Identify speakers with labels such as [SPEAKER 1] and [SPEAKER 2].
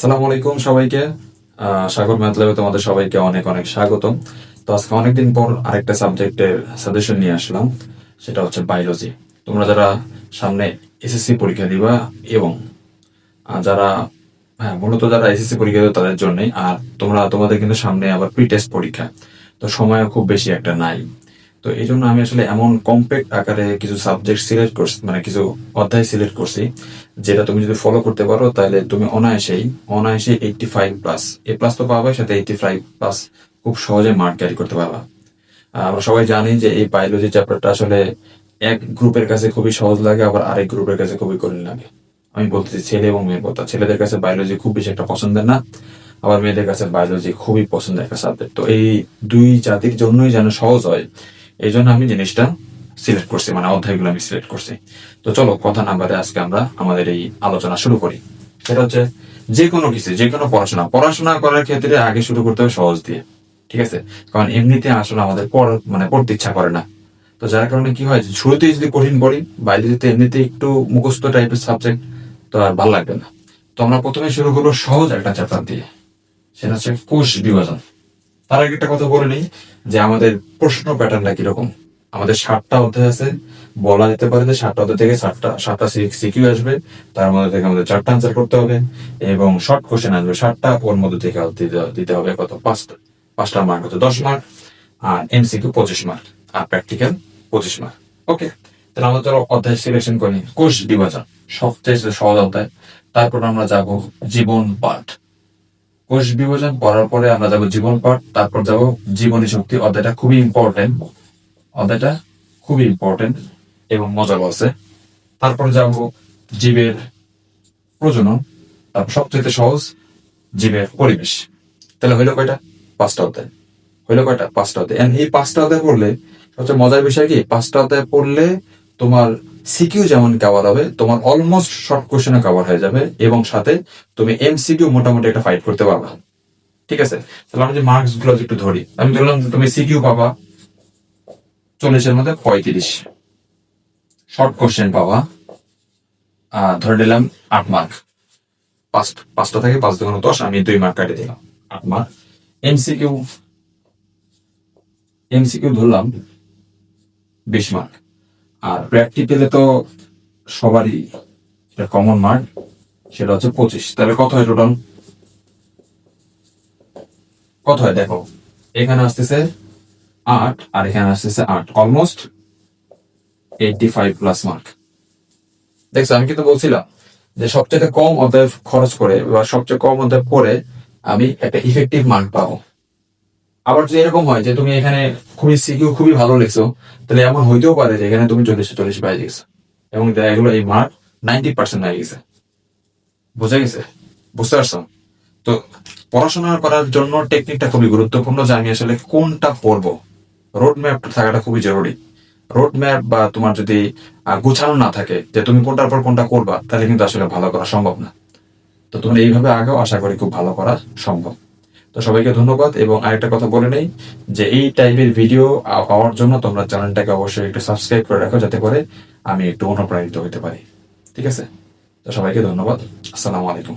[SPEAKER 1] সালাম আলাইকুম সবাইকে। সাগর ম্যাথ তোমাদের সবাইকে অনেক অনেক স্বাগতম। তো আজকে অনেকদিন পর আরেকটা সাবজেক্টের সাজেশন নিয়ে আসলাম, সেটা হচ্ছে বায়োলজি তোমরা যারা সামনে এসএসসি পরীক্ষা দিবা এবং যারা হ্যাঁ মূলত যারা এসএসসি পরীক্ষা দেবে তাদের জন্যই, আর তোমরা, তোমাদের কিন্তু সামনে আবার প্রি টেস্ট পরীক্ষা। তো সময় খুব বেশি একটা নাই। তো এই জন্য আমি আসলে এমন কম্প্যাক্ট আকারে কিছু সাবজেক্ট সিলেক্ট করছি মানে কিছু অধ্যায় সিলেক্ট করছি, যেটা তুমি যদি ফলো করতে পারো, তাহলে তুমি অনায়াসেই অনায়াসেই eighty five plus A plus তো পাবে সাথে এইটটি ফাইভ প্লাস খুব সহজে মার্ক ক্যারি করতে পারবা। আমরা সবাই জানি যে এই বায়োলজি চ্যাপ্টারটা আসলে এক গ্রুপের কাছে খুবই সহজ লাগে, আবার আরেক গ্রুপের কাছে খুবই কঠিন লাগে। আমি বলতেছি ছেলে এবং মেয়ের কথা। ছেলেদের কাছে বায়োলজি খুব বেশি একটা পছন্দের না, আবার মেয়েদের কাছে বায়োলজি খুবই পছন্দের একটা সাবজেক্ট তো এই দুই জাতির জন্যই যেন সহজ হয় এই জন্য আমি জিনিসটা সিলেক্ট করছি মানে অধ্যায়গুলো আমি সিলেক্ট করছি। তো চলো, কথা না বাদে আজকে আমরা আমাদের এই আলোচনা শুরু করি। সেটা হচ্ছে, যে কোনো কিছু, যে কোনো পড়াশোনা পড়াশোনা করার ক্ষেত্রে আগে শুরু করতে হবে সহজ দিয়ে, ঠিক আছে? কারণ এমনিতে আসলে আমাদের পড় মানে পড়তে ইচ্ছা করে না। তো যার কারণে কি হয় শুরুতেই যদি কঠিন পড়ি বায়োলজিতে এমনিতে একটু মুখস্থ টাইপের সাবজেক্ট তো আর ভালো লাগবে না। তো আমরা প্রথমে শুরু করব সহজ একটা চ্যাপ্টার দিয়ে, সেটা হচ্ছে কোষ বিভাজন। তার আগে একটা কথা বলে নিই যে আমাদের প্রশ্ন প্যাটার্নটা কীরকম? আমাদের সাতটা অধ্যায় আছে, বলা যেতে পারে যে সাতটা অধ্যায় থেকে সাতটা সাতটা সিকিউ আসবে, তার মধ্যে থেকে আমাদের চারটা আনসার করতে হবে এবং শর্ট কোশ্চেন আসবে ষাটটা ওর মধ্যে থেকে দিতে- হবে কত? পাঁচটা। পাঁচটা মার্ক হচ্ছে দশ মার্ক আর এমসিকিউ পঁচিশ মার্ক আর প্র্যাকটিক্যাল পঁচিশ মার্ক ওকে তাহলে আমরা চলো অধ্যায় সিলেকশন করি। কোষ বিভাজন, সবচেয়ে সহজ অধ্যায়। তারপর আমরা যাব জীবন পাঠ। কোষ বিভাজন পড়ার পরে আমরা যাব জীবন পাঠ, তারপর যাব জীবনী শক্তি। অধ্যায়টা খুবই ইম্পর্টেন্ট অধ্যায়টা খুবই ইম্পর্টেন্ট এবং মজার আছে। তারপর যাব জীবের প্রজনন। তারপর সবচেয়ে সহজ, জীবের পরিবেশ। তাহলে হইল কয়টা? পাঁচটা অধ্যায়। হইল কয়টা? পাঁচটা অধ্যায়। এই পাঁচটা অধ্যায় পড়লে সবচেয়ে মজার বিষয় কি? পাঁচটা অধ্যায় পড়লে তোমার সিকিউ যেমন কাভার হবে তোমার অলমোস্ট শর্ট কোশ্চেনে কভার হয়ে যাবে এবং সাথে তুমি এমসিকিউ মোটামুটি একটা ফাইট করতে পারবা। ঠিক আছে? তাহলে আমি যে মার্কসগুলো একটু ধরি। আমি ধরলাম তুমি সিকিউ পাবা চল্লিশের মধ্যে পঁয়ত্রিশ। শর্ট কোশ্চেন আহ, ধরে নিলাম আট মার্ক পাঁচ পাঁচটা থেকে পাঁচ দুগুণ দশ আমি দুই মার্ক কাটিয়ে দিলাম। আট মার্ক এমসিকিউ এমসিকিউ ধরলাম বিশ মার্ক আর প্র্যাকটিক্যালে তো সবারই এটা কমন মার্ক সেটা হচ্ছে পঁচিশ। তাহলে কত হয় টোটাল কত হয় দেখো, এখানে আসতেছে আট আর এখানে আসতেছে আট। Almost eighty five plus mark দেখছ, আমি কিন্তু বলছিলাম যে সবচেয়ে কম অধ্যায় খরচ করে বা সবচেয়ে কম অধ্যায় পড়ে আমি একটা ইফেক্টিভ মার্ক পাবো। আবার যদি এরকম হয় যে তুমি এখানে খুবই সিকিউ খুবই ভালো লিখছো, তাহলে এমন হইতেও পারে যে এখানে তুমি চল্লিশে চল্লিশ পাই গেছো। এবং দেখা গেলো এই মার্ক নাইনটি পার্সেন্ট হয়ে গেছে। বুঝা গেছে? বুঝতে পারছ? তো পড়াশোনা করার জন্য টেকনিকটা খুবই গুরুত্বপূর্ণ, যে আমি আসলে কোনটা পড়ব। রোড ম্যাপ থাকাটা খুবই জরুরি। রোড ম্যাপ বা তোমার যদি গুছানো না থাকে, যে তুমি কোনটার পর কোনটা করবা, তাহলে কিন্তু আসলে ভালো করা সম্ভব না। তো তোমরা এইভাবে আগেও আশা করি খুব ভালো করা সম্ভব। তো সবাইকে ধন্যবাদ এবং আরেকটা কথা বলে নেই যে এই টাইপের ভিডিও পাওয়ার জন্য তোমরা চ্যানেলটাকে অবশ্যই একটু সাবস্ক্রাইব করে রাখো যাতে করে আমি একটু অনুপ্রাণিত হতে পারি। ঠিক আছে? তো সবাইকে ধন্যবাদ। আসসালামু আলাইকুম।